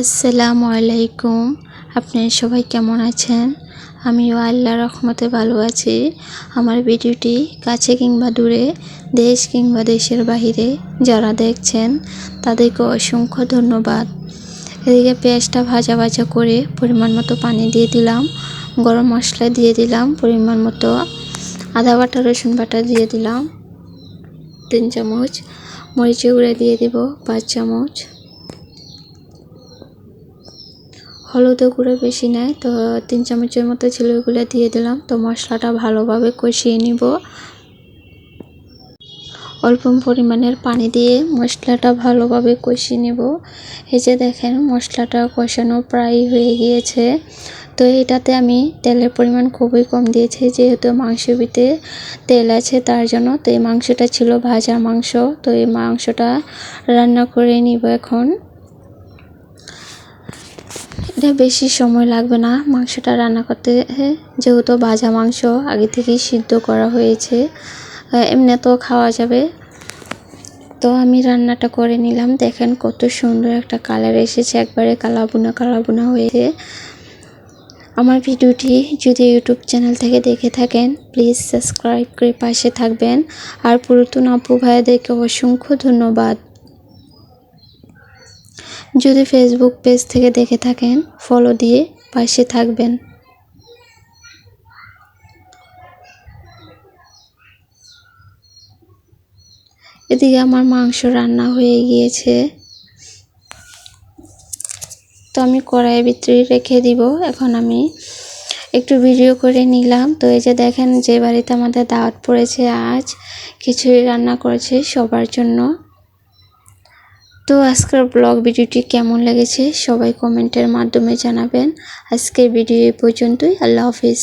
আসসালামু আলাইকুম। আপনি সবাই কেমন আছেন? আমিও আল্লাহ রহমতে ভালো আছি। আমার ভিডিওটি কাছে কিংবা দূরে, দেশ কিংবা দেশের বাহিরে যারা দেখছেন, তাদেরকে অসংখ্য ধন্যবাদ। এদিকে পেঁয়াজটা ভাজা ভাজা করে পরিমাণ মতো পানি দিয়ে দিলাম। গরম মশলা দিয়ে দিলাম, পরিমাণ মতো আদা বাটা, রসুন বাটা দিয়ে দিলাম। তিন চামচ মরিচে গুঁড়ে দিয়ে দিব, পাঁচ চামচ। হলুদও গুঁড়ো বেশি নেয়, তো তিন চামচের মতো ছিল দিয়ে দিলাম। তো মশলাটা ভালোভাবে কষিয়ে নিব। অল্প পরিমাণের পানি দিয়ে মশলাটা ভালোভাবে কষিয়ে নেব। এই যে দেখেন, মশলাটা কষানো প্রায় হয়ে গিয়েছে। তো এটাতে আমি তেলের পরিমাণ খুবই কম দিয়েছি, যেহেতু মাংস ভিতরে তেল আছে তার জন্য। তো এই মাংসটা ছিল ভাজা মাংস, তো এই মাংসটা রান্না করে নিব এখন। এটা বেশি সময় লাগবে না মাংসটা রান্না করতে। যেহেতু ভাজা মাংস আগে থেকেই সিদ্ধ করা হয়েছে এমনিতেও খাওয়া যাবে। তো আমি রান্নাটা করে নিলাম। দেখেন কত সুন্দর একটা কালার এসেছে, একবারে কালাবুনা কালাবুনা হয়েছে। আমার ভিডিওটি যদি ইউটিউব চ্যানেল থেকে দেখে থাকেন, প্লিজ সাবস্ক্রাইব করে পাশে থাকবেন। আর পুরাতন আপু ভাইয়াদেরকে অসংখ্য ধন্যবাদ। যদি ফেসবুক পেজ থেকে দেখে থাকেন ফলো দিয়ে পাশে থাকবেন। এদিকে আমার মাংস রান্না হয়ে গিয়েছে। তো আমি কড়াইয়ের ভিতরে রেখে দিব। এখন আমি একটু ভিডিও করে নিলাম। তো এই যে দেখেন, যে বাড়িতে আমাদের দাওয়াত পড়েছে আজ, খিচুড়ি রান্না করেছে সবার জন্য। তো আজকের ব্লগ ভিডিওটি কেমন লেগেছে সবাই কমেন্টের মাধ্যমে জানাবেন। আজকের ভিডিও এই পর্যন্তই, আল্লাহ হাফিজ।